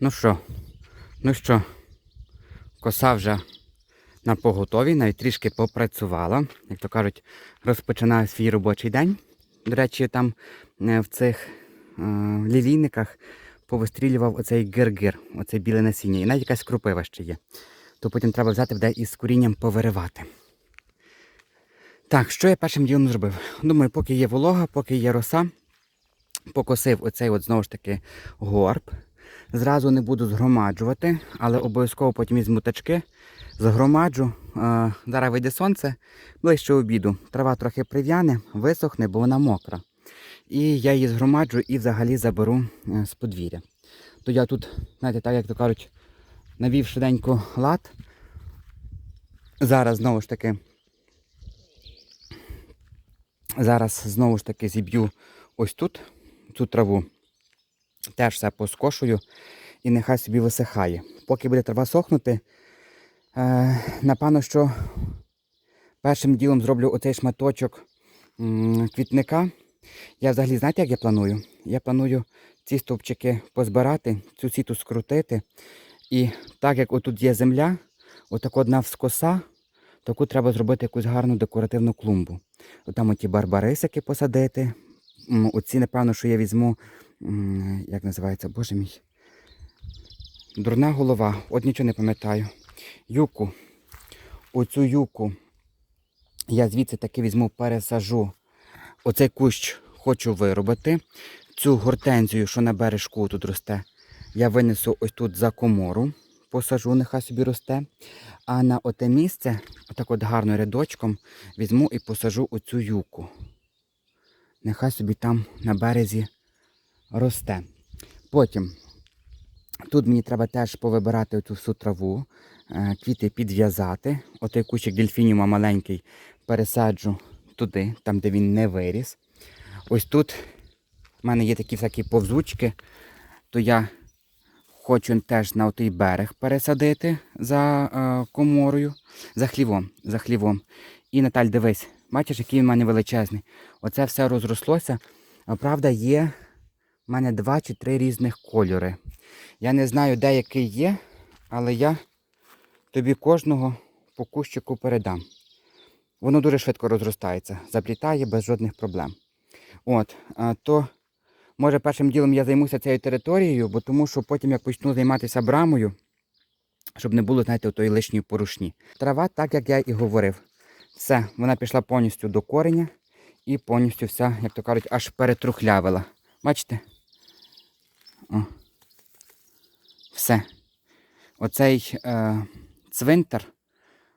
Ну що, ну що, коса вже на поготові, навіть трішки попрацювала. Як то кажуть, розпочинаю свій робочий день. До речі, там е, в цих е, лілійниках повистрілював оцей гир-гир, оце біле насіння. І навіть якась крупива ще є. То потім треба взяти буде із корінням повиривати. Так, що я першим ділом зробив? Думаю, поки є волога, поки є роса, покосив оцей от знову ж таки горб. Зразу не буду згромаджувати, але обов'язково потім візьму тачки, згромаджу. Е, Зараз вийде сонце, ближче обіду. Трава трохи прив'яне, висохне, бо вона мокра. І я її згромаджу і взагалі заберу е, з подвір'я. То я тут, знаєте, так як то кажуть, навів швиденько лад. Зараз знову ж таки. Зараз знову ж таки зіб'ю ось тут цю траву. Теж все поскошую і нехай собі висихає. Поки буде трава сохнути, е, напевно, що першим ділом зроблю оцей шматочок квітника. Я взагалі, знаєте, як я планую? Я планую ці стовпчики позбирати, цю сіту скрутити. І так як отут є земля, отак одна вскоса, таку треба зробити якусь гарну декоративну клумбу. Там оті барбарисики посадити. Оці, напевно, що я візьму, як називається, боже мій. Дурна голова, от нічого не пам'ятаю. Юку. Оцю юку я звідси таки візьму, пересажу. Оцей кущ хочу виробити. Цю гортензію, що на бережку тут росте, я винесу ось тут за комору, посажу, нехай собі росте. А на оте місце, отак от гарно рядочком, візьму і посажу оцю юку. Нехай собі там на березі росте. Потім тут мені треба теж повибирати цю всю траву, е, квіти підв'язати. Отой кущик дельфініума маленький пересаджу туди, там де він не виріс. Ось тут в мене є такі всякі повзучки, то я хочу теж на той берег пересадити за е, коморою, за хлівом, за хлівом. І Наталь, дивись, бачиш, який він в мене величезний. Оце все розрослося. Правда, є в мене два чи три різних кольори. Я не знаю, де який є, але я тобі кожного по кущику передам. Воно дуже швидко розростається, заплітає без жодних проблем. От, то може першим ділом я займуся цією територією, бо тому що потім як почну займатися брамою, щоб не було, знаєте, тої лишньої порушні. Трава, так як я і говорив. Все, вона пішла повністю до кореня і повністю вся, як то кажуть, аж перетрухлявила. Бачите? О. Все. Оцей е, цвинтар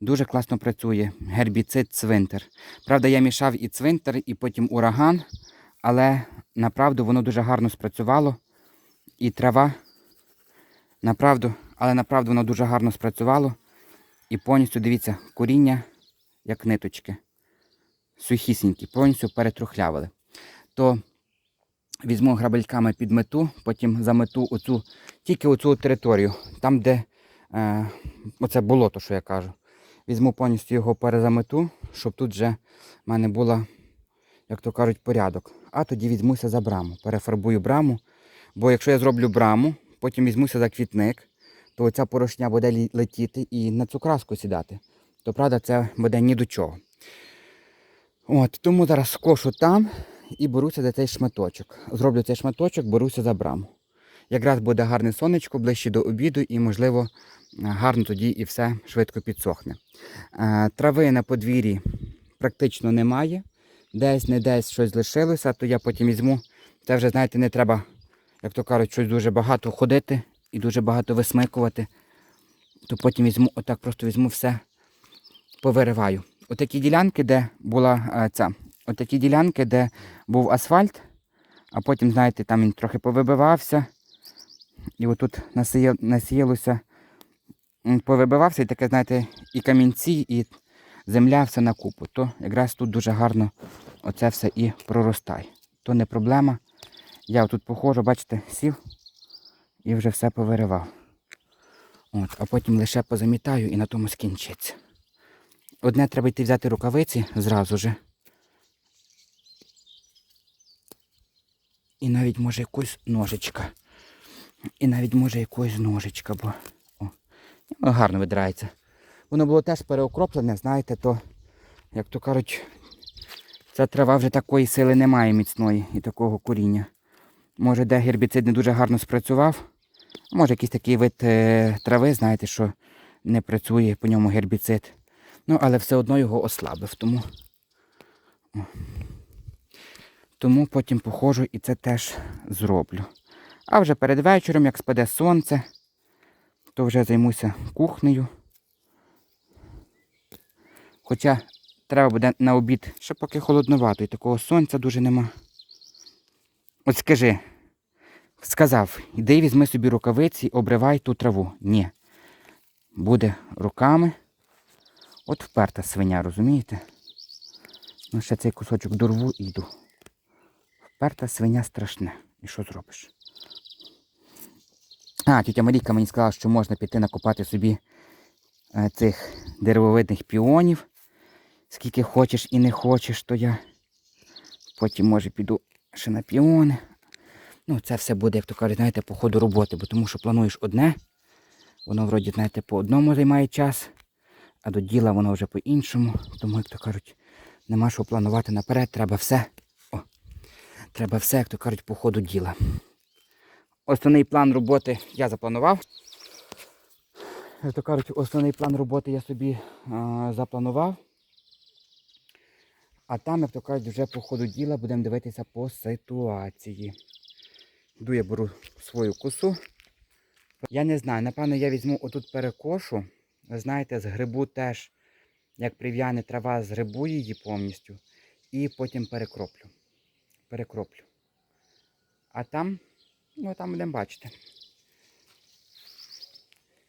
дуже класно працює. Гербіцид цвинтар. Правда, я мішав і цвинтар, і потім ураган, але направду воно дуже гарно спрацювало. І трава, направду, але направду воно дуже гарно спрацювало. І повністю, дивіться, коріння, як ниточки. Сухісінькі, повністю перетрухлявили. То візьму грабельками під мету, потім замету оцю, тільки оцю територію, там, де е, оце болото, що я кажу. Візьму повністю його перезамету, щоб тут вже в мене була, як то кажуть, порядок. А тоді візьмуся за браму. Перефарбую браму. Бо якщо я зроблю браму, потім візьмуся за квітник, то оця порошня буде летіти і на цю краску сідати. То правда, це буде ні до чого. От, тому зараз скошу там і беруся за цей шматочок. Зроблю цей шматочок, беруся за браму. Якраз буде гарне сонечко ближче до обіду і, можливо, гарно тоді і все швидко підсохне. Е, Трави на подвір'ї практично немає. Десь не десь щось лишилося, то я потім візьму. Це вже, знаєте, не треба, як то кажуть, щось дуже багато ходити і дуже багато висмикувати. То потім візьму, отак просто візьму все, повириваю. Отакі ділянки, де була е, ця, отакі ділянки, де був асфальт, а потім, знаєте, там він трохи повибивався. І отут насія, насіялося, повибивався і таке, знаєте, і камінці, і земля все на купу. То якраз тут дуже гарно оце все і проростає. То не проблема. Я тут походжу, бачите, сів і вже все повиривав. От, а потім лише позамітаю і на тому скінчиться. Одне треба йти взяти рукавиці зразу же. І навіть може якусь ножичка. І навіть може якогось ножичка, бо о, гарно видирається. Воно було теж переокроплене, знаєте, то, як то кажуть, ця трава вже такої сили не має міцної і такого коріння. Може, де гербіцид не дуже гарно спрацював. Може, якийсь такий вид е, трави, знаєте, що не працює по ньому гербіцид. Ну, але все одно його ослабив. Тому. Тому потім походжу і це теж зроблю. А вже перед вечором, як спаде сонце, то вже займуся кухнею. Хоча треба буде на обід, ще поки холодновато, і такого сонця дуже нема. От скажи, сказав, іди візьми собі рукавиці, і обривай ту траву. Ні. Буде руками. От вперта свиня, розумієте? Ну, ще цей кусочок дорву і йду. Вперта свиня страшне. І що зробиш? А, тітя Марійка мені сказала, що можна піти накопати собі е, цих деревовидних піонів. Скільки хочеш і не хочеш, то я потім, може, піду ще на піони. Ну, це все буде, як то кажуть, знаєте, по ходу роботи, бо тому що плануєш одне, воно вроді, знаєте, по одному займає час, а до діла воно вже по-іншому. Тому, як то кажуть, нема що планувати наперед, треба все. Треба все, як то кажуть, по ходу діла. Основний план роботи я запланував. Як то кажуть, основний план роботи я собі а, запланував. А там, як то кажуть, вже по ходу діла будемо дивитися по ситуації. Йду я беру свою косу. Я не знаю, напевно, я візьму отут перекошу. Ви знаєте, з грибу теж, як прив'яне трава, згрибу її повністю. І потім перекроплю. Перекроплю. А там, ну там будемо бачити.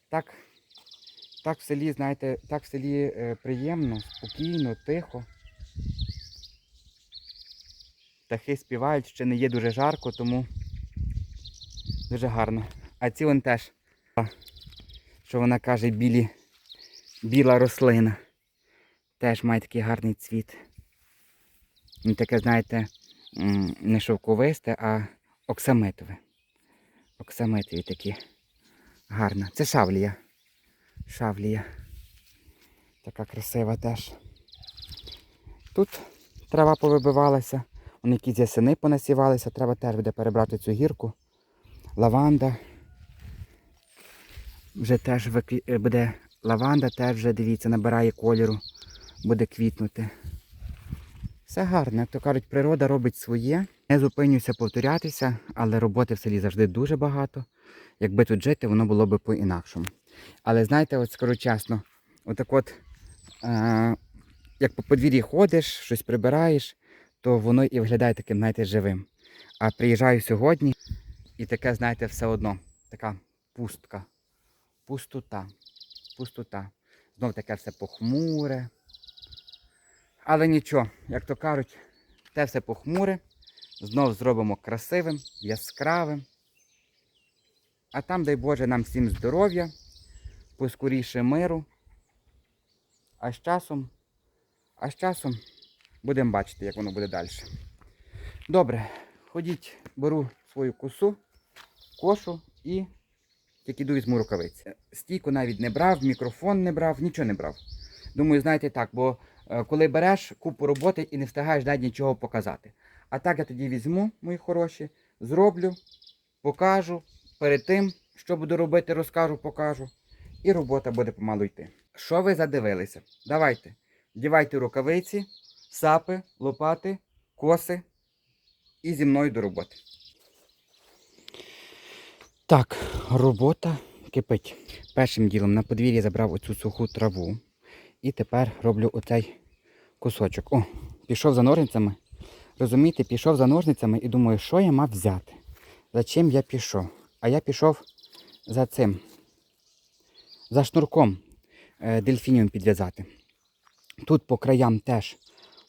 Так, так в селі, знаєте, так в селі е, приємно, спокійно, тихо. Птахи співають, ще не є дуже жарко, тому дуже гарно. А ці вон теж, що вона каже, білі, біла рослина. Теж має такий гарний цвіт. Він таке, знаєте, не шовковисте, а оксамитове. Оксамитові такі. Гарна. Це шавлія. Шавлія. Така красива теж. Тут трава повибивалася. Вони якісь ясени понасівалися, треба теж буде перебрати цю гірку. Лаванда. Вже теж е, буде лаванда, теж вже, дивіться, набирає кольору, буде квітнути. Все гарно, то кажуть, природа робить своє. Не зупинюся повторятися, але роботи в селі завжди дуже багато. Якби тут жити, воно було б по-інакшому. Але знаєте, от скажу чесно, отак от, е- як по подвір'ї ходиш, щось прибираєш, то воно і виглядає таким, знаєте, живим. А приїжджаю сьогодні і таке, знаєте, все одно. Така пустка. Пустота. Пустота. Знов таке все похмуре. Але нічого, як то кажуть, те все похмуре. Знов зробимо красивим, яскравим. А там, дай Боже, нам всім здоров'я, поскоріше миру. А з часом, а з часом будемо бачити, як воно буде далі. Добре, ходіть, беру свою косу, кошу і тільки йду візьму рукавиці. Стійку навіть не брав, мікрофон не брав, нічого не брав. Думаю, знаєте так, бо коли береш купу роботи і не встигаєш навіть нічого показати. А так я тоді візьму, мої хороші, зроблю, покажу. Перед тим, що буду робити, розкажу, покажу. І робота буде помалу йти. Що ви задивилися? Давайте. Вдівайте рукавиці, сапи, лопати, коси і зі мною до роботи. Так, робота кипить. Першим ділом на подвір'ї забрав оцю суху траву. І тепер роблю оцей кусочок. О, пішов за ножницями. Розумієте, пішов за ножницями і думаю, що я мав взяти. За чим я пішов? А я пішов за цим. За шнурком е, дельфініум підв'язати. Тут по краям теж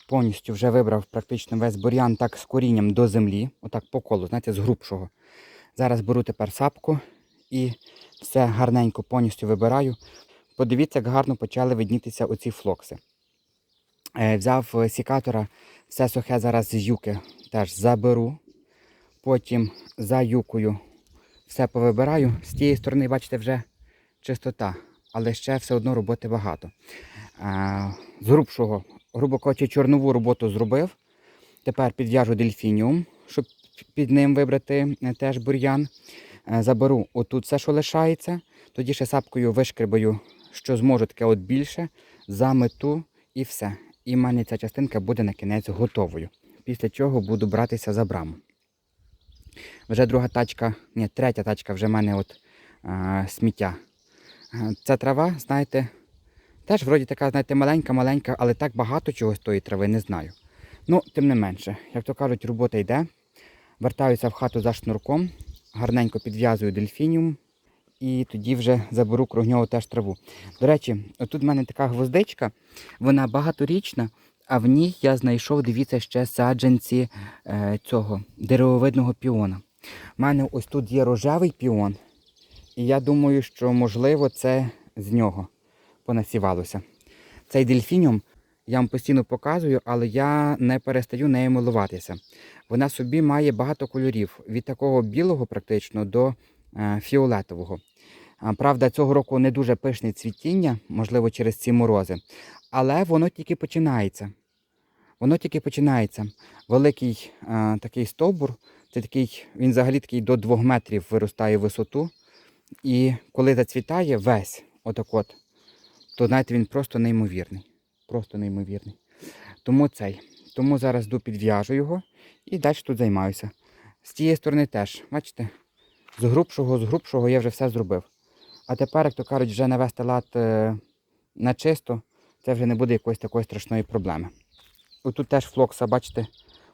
повністю вже вибрав практично весь бур'ян так з корінням до землі. Отак по колу, знаєте, з грубшого. Зараз беру тепер сапку і все гарненько повністю вибираю. Подивіться, як гарно почали виднітися оці флокси. Е, взяв е, сікатора, все сухе зараз з юки теж заберу. Потім за юкою все повибираю. З тієї сторони, бачите, вже чистота, але ще все одно роботи багато. З грубшого, грубо кажучи, чорнову роботу зробив. Тепер підв'яжу дельфініум, щоб під ним вибрати е, теж бур'ян. Е, Заберу отут все, що лишається. Тоді ще сапкою вишкребаю, що зможу таке от більше, замету і все. І в мене ця частинка буде на кінець готовою. Після чого буду братися за браму. Вже друга тачка, ні, третя тачка вже в мене от е, сміття. Ця трава, знаєте, теж вроді така, знаєте, маленька-маленька, але так багато чогось тої трави не знаю. Ну, тим не менше, як то кажуть, робота йде. Вертаюся в хату за шнурком, гарненько підв'язую дельфініум і тоді вже заберу круг нього теж траву. До речі, отут в мене така гвоздичка, вона багаторічна, а в ній я знайшов, дивіться, ще саджанці е, цього деревовидного піона. У мене ось тут є рожевий піон, і я думаю, що можливо це з нього понасівалося. Цей дельфініум я вам постійно показую, але я не перестаю нею милуватися. Вона собі має багато кольорів, від такого білого практично до е, фіолетового. А, Правда, цього року не дуже пишне цвітіння, можливо, через ці морози, але воно тільки починається. Воно тільки починається. Великий е, такий стовбур, це такий, він взагалі такий до 2 метрів виростає в висоту. І коли зацвітає весь, отак от, то знаєте, він просто неймовірний. Просто неймовірний. Тому цей. Тому зараз йду підв'яжу його і далі тут займаюся. З тієї сторони теж, бачите, з грубшого, з грубшого я вже все зробив. А тепер, як то кажуть, вже навести лад е, на чисто, це вже не буде якоїсь такої страшної проблеми. Отут теж флокса, бачите,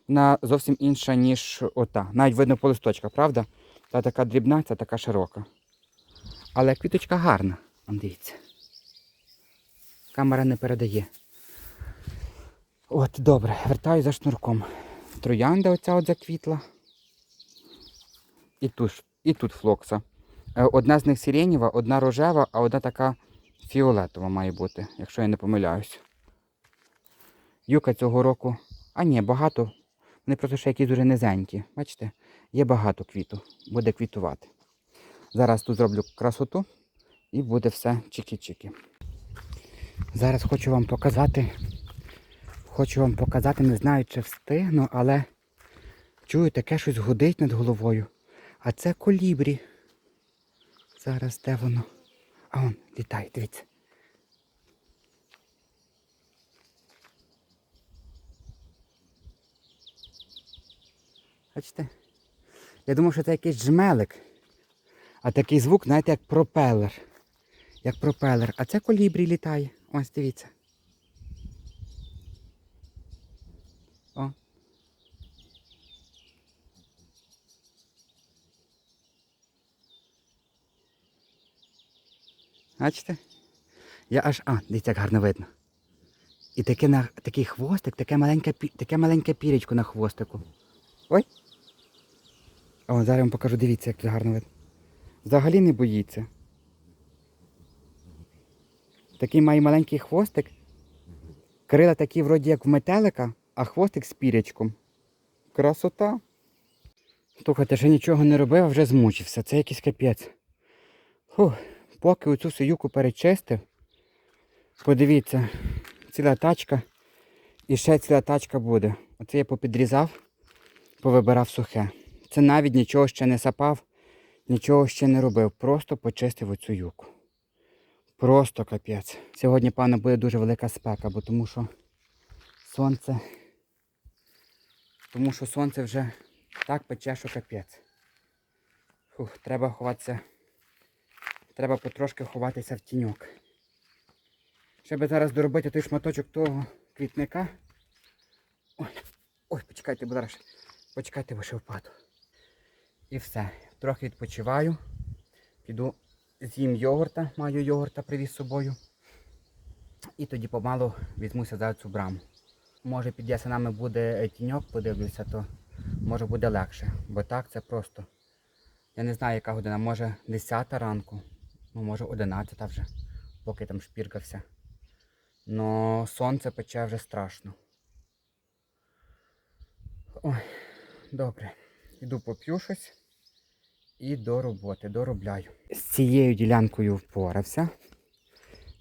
вона зовсім інша, ніж ота. Навіть видно по листочках, правда? Та така дрібна, ця така широка. Але квіточка гарна. Дивіться. Камера не передає. От, добре, вертаю за шнурком. Троянда оця от заквітла. І тут, і тут флокса. Е, Одна з них сиренєва, одна рожева, а одна така фіолетова має бути, якщо я не помиляюсь. Юка цього року. А ні, багато. Вони просто ще якісь дуже низенькі. Бачите, є багато квіту. Буде квітувати. Зараз тут зроблю красоту і буде все чики-чики. Зараз хочу вам показати. Хочу вам показати, не знаю, чи встигну, але чую, таке щось гудить над головою. А це колібрі. Зараз де воно? А он літає, дивіться. Бачите? Я думав, що це якийсь джмелик. А такий звук, знаєте, як пропелер. Як пропелер. А це колібрі літає. Ось дивіться. О. Бачите? Я аж. А, дивіться, як гарно видно. І таке на, такий хвостик, таке маленьке, таке маленьке пірічко на хвостику. Ой. О, зараз я вам покажу, дивіться, як тут гарно видно. Взагалі не боїться. Такий має маленький хвостик. Крила такі вроді як в метелика, а хвостик з пірячком. Красота. Слухайте, ще нічого не робив, а вже змучився. Це якийсь капець. Фух, поки оцю всю юку перечистив. Подивіться, ціла тачка. І ще ціла тачка буде. Оце я попідрізав, повибирав сухе. Це навіть нічого ще не сапав, нічого ще не робив. Просто почистив оцю юку. Просто капець. Сьогодні, певно, буде дуже велика спека, бо тому що сонце. Тому що сонце вже так пече, що капець. Фух, треба ховатися. Треба потрошки ховатися в тіньок. Щоб зараз доробити той шматочок того квітника. Ой, ой, почекайте, будь ласка. Почекайте, бо впаду. І все. Трохи відпочиваю. Піду з'їм йогурта, маю йогурта привіз з собою. І тоді помалу візьмуся за цю браму. Може під ясенами буде е, тіньок, подивлюся, то може буде легше. Бо так це просто. Я не знаю, яка година, може 10 ранку, ну може 11 вже, поки там шпіркався. Но сонце пече вже страшно. Ой, добре. Іду поп'ю щось і до роботи, доробляю. З цією ділянкою впорався.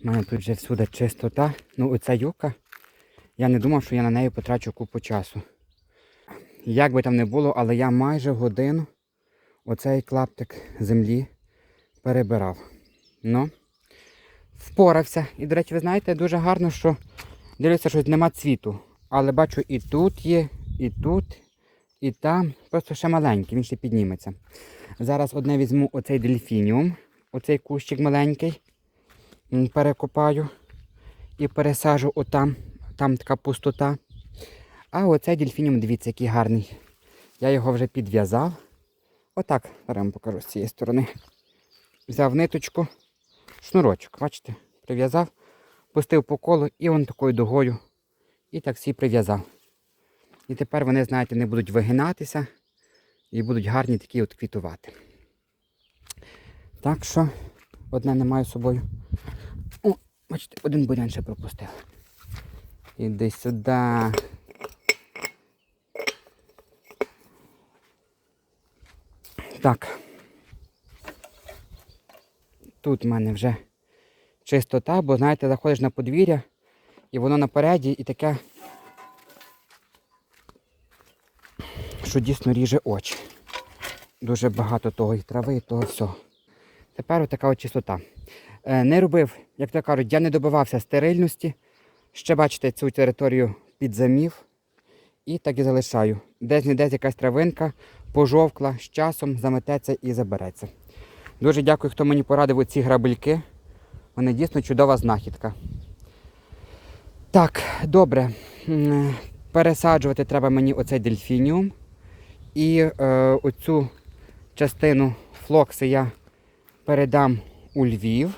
У мене тут вже всюди чистота. Ну, оця юка. Я не думав, що я на неї потрачу купу часу. Як би там не було, але я майже годину оцей клаптик землі перебирав. Ну, впорався. І, до речі, ви знаєте, дуже гарно, що дивлюся, що нема цвіту. Але бачу, і тут є, і тут, і там. Просто ще маленький, він ще підніметься. Зараз одне візьму оцей дельфініум, оцей кущик маленький, перекопаю і пересажу отам. Там така пустота. А оцей дельфініум, дивіться, який гарний. Я його вже підв'язав. Отак, зараз вам покажу з цієї сторони. Взяв ниточку, шнурочок, бачите, прив'язав, пустив по колу і он такою дугою. І так всі прив'язав. І тепер вони, знаєте, не будуть вигинатися і будуть гарні такі от квітувати. Так що одне не маю з собою. О, бачите, один бурян ще пропустив. Іди сюди. Так. Тут в мене вже чистота, бо знаєте, заходиш на подвір'я і воно напереді і таке, що дійсно ріже очі. Дуже багато того і трави, і того всього. Тепер отака от чистота. Е, Не робив, як то кажуть, я не добивався стерильності. Ще бачите цю територію підзамів. І так і залишаю. Десь не десь якась травинка пожовкла, з часом замететься і забереться. Дуже дякую, хто мені порадив оці грабельки. Вони дійсно чудова знахідка. Так, добре. Пересаджувати треба мені оцей дельфініум. І е, оцю частину флокси я передам у Львів,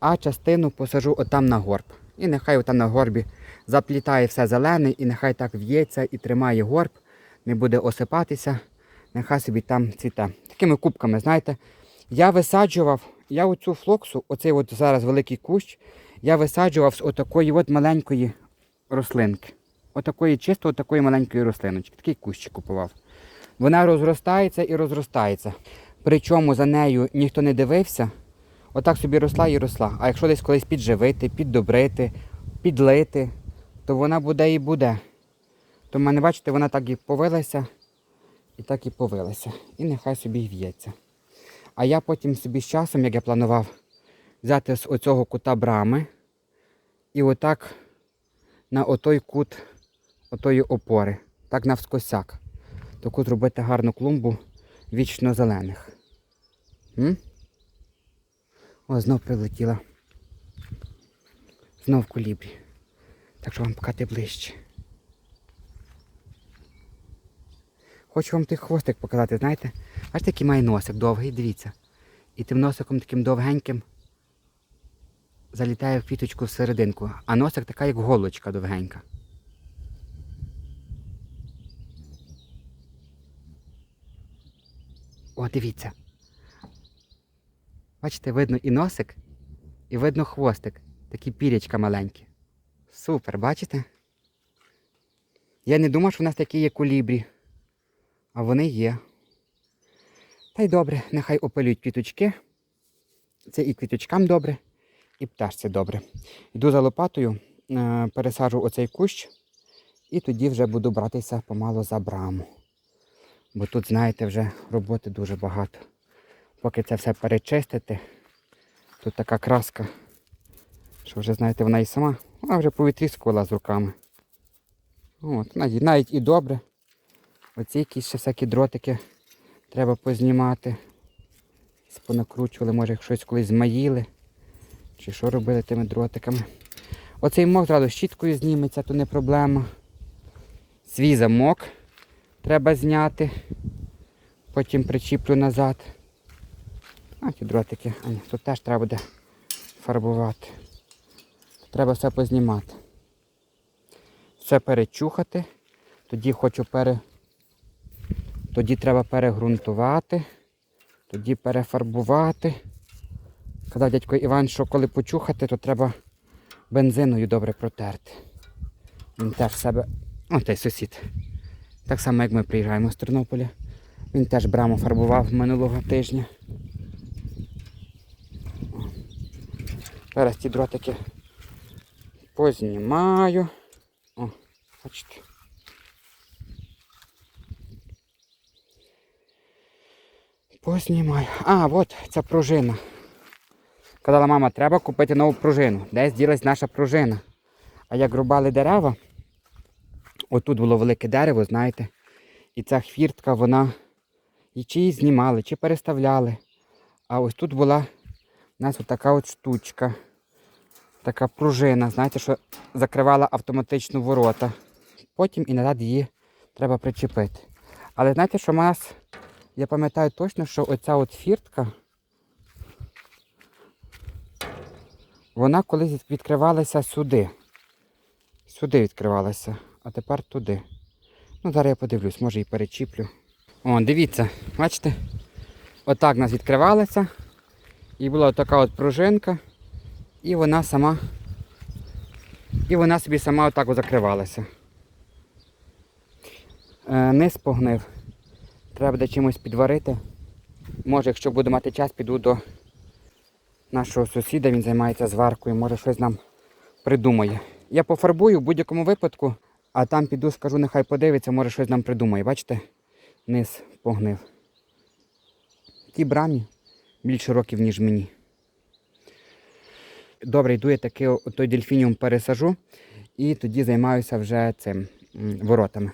а частину посажу отам на горб. І нехай отам на горбі заплітає все зелене, і нехай так в'ється і тримає горб, не буде осипатися, нехай собі там цвіте. Такими кубками, знаєте. Я висаджував, я оцю флоксу, оцей от зараз великий кущ, я висаджував з отакої от маленької рослинки. Отакої чисто отакої маленької рослиночки. Такий кущик купував. Вона розростається і розростається. Причому за нею ніхто не дивився. Отак собі росла і росла. А якщо десь колись підживити, піддобрити, підлити, то вона буде і буде. То в мене, бачите, вона так і повилася, і так і повилася. І нехай собі в'ється. А я потім собі з часом, як я планував, взяти з оцього кута брами і отак на отой кут отої опори, так навскосяк. Таку зробити гарну клумбу вічно зелених. М? О, знов прилетіла. Знов колібрі. Так що вам покати ближче. Хочу вам той хвостик показати, знаєте? Бачите, який має носик довгий, дивіться. І тим носиком таким довгеньким залітає в квіточку всерединку, а носик така, як голочка довгенька. О, дивіться. Бачите, видно і носик, і видно хвостик. Такі пірячка маленькі. Супер, бачите? Я не думав, що в нас такі є колібрі. А вони є. Та й добре, нехай опалюють квіточки. Це і квіточкам добре, і пташці добре. Йду за лопатою, е, пересаджу оцей кущ, і тоді вже буду братися помало за браму. Бо тут, знаєте, вже роботи дуже багато. Поки це все перечистити, тут така краска, що вже, знаєте, вона і сама, вона вже повітріскувала з руками. От, навіть і добре. Оці якісь ще всякі дротики треба познімати. Понакручували, може щось колись змаїли. Чи що робили тими дротиками. Оцей мох зразу щіткою зніметься, то не проблема. Свій замок треба зняти. Потім причіплю назад. А ті дротики, а ні, тут теж треба буде фарбувати. Треба все познімати. Все перечухати. Тоді хочу пере... Тоді треба перегрунтувати, тоді перефарбувати. Казав дядько Іван, що коли почухати, то треба бензиною добре протерти. Він теж себе. О, той сусід. Так само, як ми приїжджаємо з Тернополя. Він теж браму фарбував минулого тижня. Зараз ті дротики познімаю. О, бачите. Познімаю. А, от ця пружина. Казала мама, треба купити нову пружину. Десь ділась наша пружина. А як рубали дерева, отут було велике дерево, знаєте, і ця хвіртка, вона і чи її знімали, чи переставляли. А ось тут була у нас така от штучка, така пружина, знаєте, що закривала автоматично ворота. Потім і назад її треба причепити. Але знаєте, що в нас, я пам'ятаю точно, що оця от фіртка, вона колись відкривалася сюди. Сюди відкривалася, а тепер туди. Ну, зараз я подивлюсь, може і перечіплю. О, дивіться, бачите? Отак у нас відкривалася. І була така от пружинка. І вона сама. І вона собі сама отак от закривалася. Е, низ погнив. Треба буде чимось підварити. Може, якщо буду мати час, піду до нашого сусіда, він займається зваркою, може щось нам придумає. Я пофарбую в будь-якому випадку, а там піду, скажу, нехай подивиться, може щось нам придумає. Бачите? Низ погнив. Ті брамі більше років, ніж мені. Добре, йду я таки той дельфініум пересажу і тоді займаюся вже цим воротами.